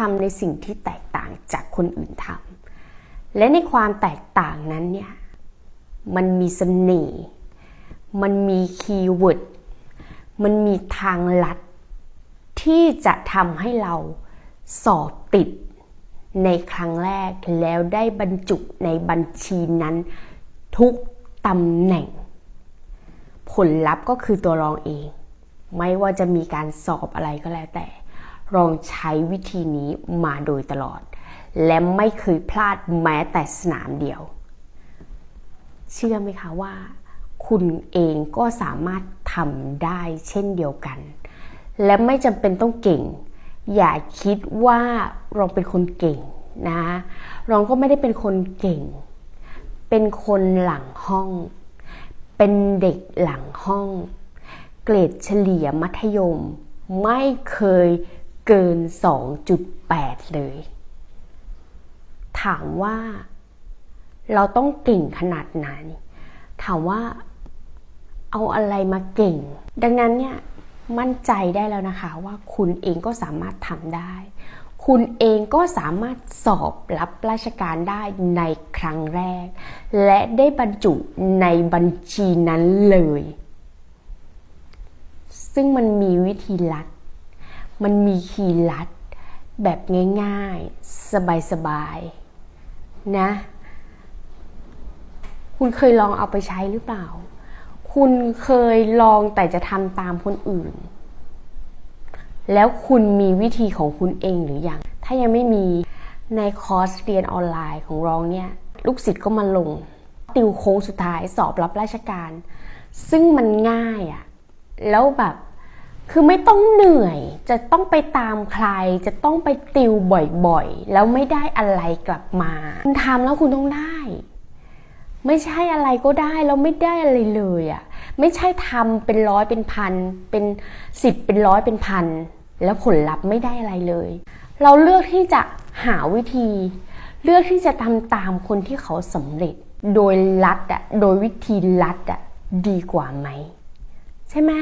ทำในสิ่งที่แตกต่างจากคนอื่นทำและในความแตกต่างนั้นเนี่ยมันมีเสน่ห์มันมีคีย์เวิร์ดมันมีทางลัด ที่จะทำให้เราสอบติดในครั้งแรกแล้วได้บรรจุในบัญชีนั้น ทุกตำแหน่ง ผลลัพธ์ก็คือตัวรองเอง ไม่ว่าจะมีการสอบอะไรก็แล้วแต่ ลองใช้วิธีนี้มาโดยตลอด และไม่เคยพลาดแม้แต่สนามเดียว เชื่อไหมคะว่า คุณเองก็สามารถทำได้เช่นเดียวกัน และไม่จำเป็นต้องเก่ง อย่าคิดว่าเราเป็นคนเก่งนะเราก็ไม่ได้เป็นคนเก่ง เป็นคนหลังห้อง เป็นเด็กหลังห้อง เกรดเฉลี่ยมัธยม ไม่เคย เกิน 2.8 เลย ถามว่า เราต้องเก่งขนาดไหน ถามว่า เอาอะไรมาเก่ง ดังนั้นเนี่ยมั่นใจได้แล้วนะคะว่าคุณเองก็สามารถทำได้ คุณเองก็สามารถสอบรับราชการได้ในครั้งแรก และได้บรรจุในบัญชีนั้นเลย ซึ่งมันมีวิธีลัด มันมีคีย์ลัด แบบง่ายๆ สบายๆ นะ คุณเคยลองเอาไปใช้หรือเปล่า คุณเคยลองแต่จะทำตามคนอื่น แล้วคุณมีวิธีของคุณเองหรือยัง ถ้ายังไม่มีในคอร์สเรียนออนไลน์ของเราเนี่ย ลูกศิษย์ก็มาลง ติวโค้งสุดท้ายสอบรับราชการ ซึ่งมันง่ายอะแล้วแบบ คือไม่ต้องเหนื่อย จะต้องไปตามใคร จะต้องไปติวบ่อยๆ แล้วไม่ได้อะไรกลับมา คุณทำแล้วคุณต้องได้ ไม่ใช่อะไรก็ได้แล้วไม่ได้อะไรเลยอะ่ะ ไม่ใช่ทำเป็นร้อยเป็นพัน เป็นสิบเป็นร้อยเป็นพัน แล้วผลลัพธ์ไม่ได้อะไรเลย เราเลือกที่จะหาวิธี เลือกที่จะทำตามคนที่เขาสำเร็จ โดยลัดอะโดยวิธีลัดอะดีกว่าไหม ใช่ไหม